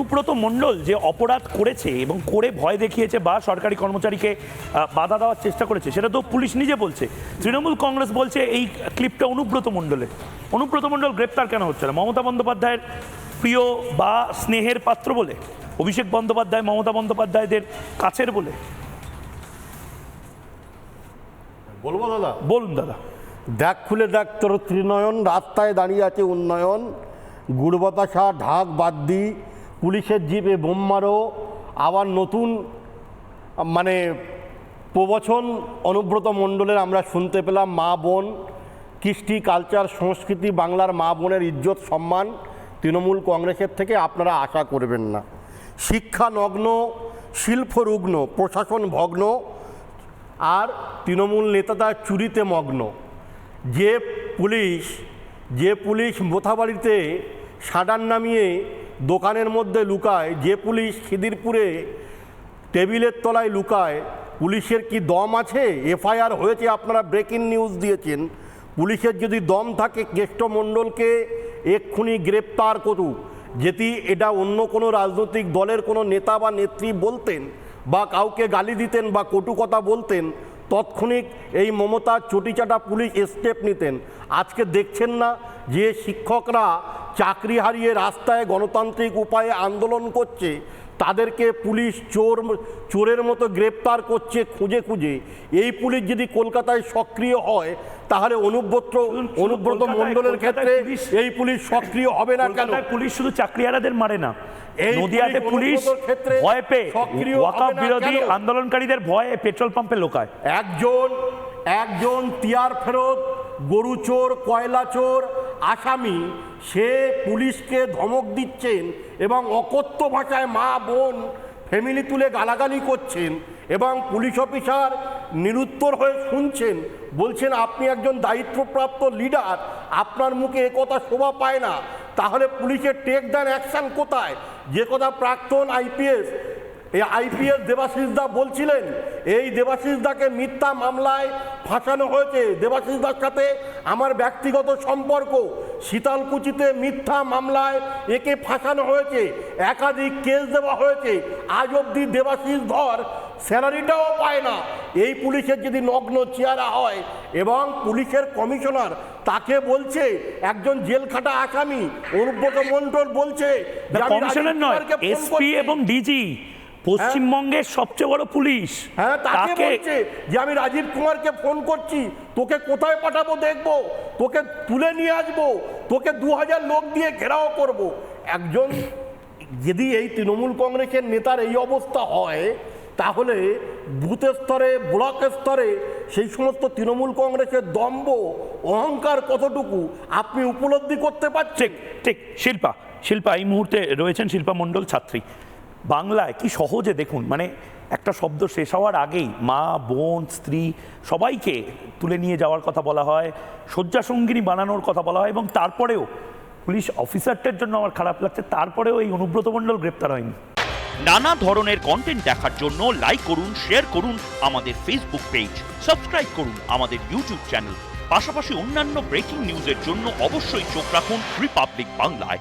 সুব্রত মণ্ডল যে অপরাধ করেছে এবং করে ভয় দেখিয়েছে বা সরকারি কর্মচারীকে বাধা দেওয়ার চেষ্টা করেছে সেটা তো পুলিশ নিজে বলছে। তৃণমূল কংগ্রেস বলছে এই ক্লিপটা অনুব্রত মণ্ডলের। অনুব্রত মণ্ডল গ্রেপ্তার কেন হচ্ছে না? মমতা বন্দ্যোপাধ্যায়ের প্রিয় বা স্নেহের পাত্র বলে? অভিষেক বন্দ্যোপাধ্যায় মমতা বন্দ্যোপাধ্যায়দের কাছের বলে? বলব দাদা? বলুন দাদা। দেখ খুলে দেখ তোর ত্রিনয়ন রাস্তায় দাঁড়িয়ে আছে উন্নয়ন। গুড় বাতাসা ঢাক বাদ দি পুলিশের জিপে বোম মারো, আবার নতুন মানে প্রবচন অনুব্রত মণ্ডলের আমরা শুনতে পেলাম মা বোন, কৃষ্টি, কালচার, সংস্কৃতি, বাংলার মা বোনের ইজ্জত, সম্মান তৃণমূল কংগ্রেসের থেকে আপনারা আশা করবেন না। শিক্ষা নগ্ন, শিল্পরুগ্ন, প্রশাসন ভগ্ন, আর তৃণমূল নেতারা চুরিতে মগ্ন। যে পুলিশ যে পুলিশ মোথাবাড়িতে সাডান নামিয়ে দোকানের মধ্যে লুকায়, যে পুলিশ খিদিরপুরে টেবিলের তলায় লুকায়, পুলিশের কি দম আছে? এফআইআর হয়েছে, আপনারা ব্রেকিং নিউজ দিয়েছেন। পুলিশের যদি দম থাকে কেষ্টমণ্ডলকে এক্ষুনি গ্রেপ্তার করুক। যেটি এটা অন্য কোনো রাজনৈতিক দলের কোনো নেতা বা নেত্রী বলতেন বা কাউকে গালি দিতেন বা কটু কথা বলতেন, তৎক্ষণিক এই মমতার চটিচাটা পুলিশ স্টেপ নিতেন। আজকে দেখছেন না যে শিক্ষকরা চাকরি হারিয়ে রাস্তায় গণতান্ত্রিক উপায়ে আন্দোলন করছে তাদেরকে পুলিশ চোর চোরের মতো গ্রেপ্তার করছে খুঁজে খুঁজে। এই পুলিশ যদি কলকাতায় সক্রিয় হয় তাহলে অনুব্রত অনুব্রত মণ্ডলের ক্ষেত্রে এই পুলিশ সক্রিয় হবে না কেন? পুলিশ শুধু চাকরিহারাদের মারে না। এই নদিয়াতে পুলিশ ভয় পেয়ে সক্রিয় ওয়াকাফ বিরোধী আন্দোলনকারীদের ভয়ে পেট্রোল পাম্পে লোকায়। একজন একজন তিয়ার ফেরত গরু চোর কয়লা চোর আসামি, সে পুলিশকে ধমক দিচ্ছেন এবং অকথ্য ভাষায় মা, বোন ফ্যামিলি তুলে গালাগালি করছেন এবং পুলিশ অফিসার নিরুত্তর হয়ে শুনছেন, বলছেন, আপনি একজন দায়িত্বপ্রাপ্ত লিডার আপনার মুখে একথা শোভা পায় না। তাহলে পুলিশের টেক ডান অ্যাকশন কোথায়? যে কথা প্রাক্তন আইপিএস এই আইপিএস দেবাশিস দা বলছিলেন এই দেবাশিস দাকে মিথ্যা মামলায় ফাঁসানো হয়েছে। দেবাশিস দার সাথে আমার ব্যক্তিগত সম্পর্ক শীতলকুচিতে মিথ্যা মামলায় একে ফাঁসানো হয়েছে একাধিক কেস দেওয়া হয়েছে। আজ অবধি দেবাশিস ধর স্যালারিটাও পায় না। এই পুলিশের যদি নগ্ন চেহারা হয় এবং পুলিশের কমিশনার তাকে বলছে একজন জেল খাটা আসামি অনুব্রত মণ্ডল বলছে কমিশনার নয় এসপি এবং ডিজি। পশ্চিমবঙ্গের সবচেয়ে বড় পুলিশ। হ্যাঁ তাকে বলছে যে আমি রাজীব কুমারকে ফোন করছি তোকে কোথায় পাঠাবো দেখব তোকে তুলে নিয়ে আসব তোকে দু হাজার লোক দিয়ে ঘেরাও করব। একজন যদি এই তৃণমূল কংগ্রেসের নেতার এই অবস্থা হয় তাহলে বুথ স্তরে ব্লক স্তরে সেই সমস্ত তৃণমূল কংগ্রেসের দম্ভ অহংকার কতটুকু আপনি উপলব্ধি করতে পারছেন? ঠিক ঠিক শিল্পা শিল্পা এই মুহূর্তে রয়েছেন শিল্পা মণ্ডল ছাত্রী। বাংলায় কি সহজে দেখুন মানে একটা শব্দ শেষ হওয়ার আগেই মা, বোন, স্ত্রী সবাইকে তুলে নিয়ে যাওয়ার কথা বলা হয়, শয্যাসঙ্গিনী বানানোর কথা বলা হয় এবং তারপরেও পুলিশ অফিসারটার জন্য আমার খারাপ লাগছে, তারপরেও এই অনুব্রত মণ্ডল গ্রেপ্তার হয়নি। নানা ধরনের কন্টেন্ট দেখার জন্য লাইক করুন শেয়ার করুন আমাদের ফেসবুক পেজ সাবস্ক্রাইব করুন আমাদের ইউটিউব চ্যানেল পাশাপাশি অন্যান্য ব্রেকিং নিউজের জন্য অবশ্যই চোখ রাখুন রিপাবলিক বাংলায়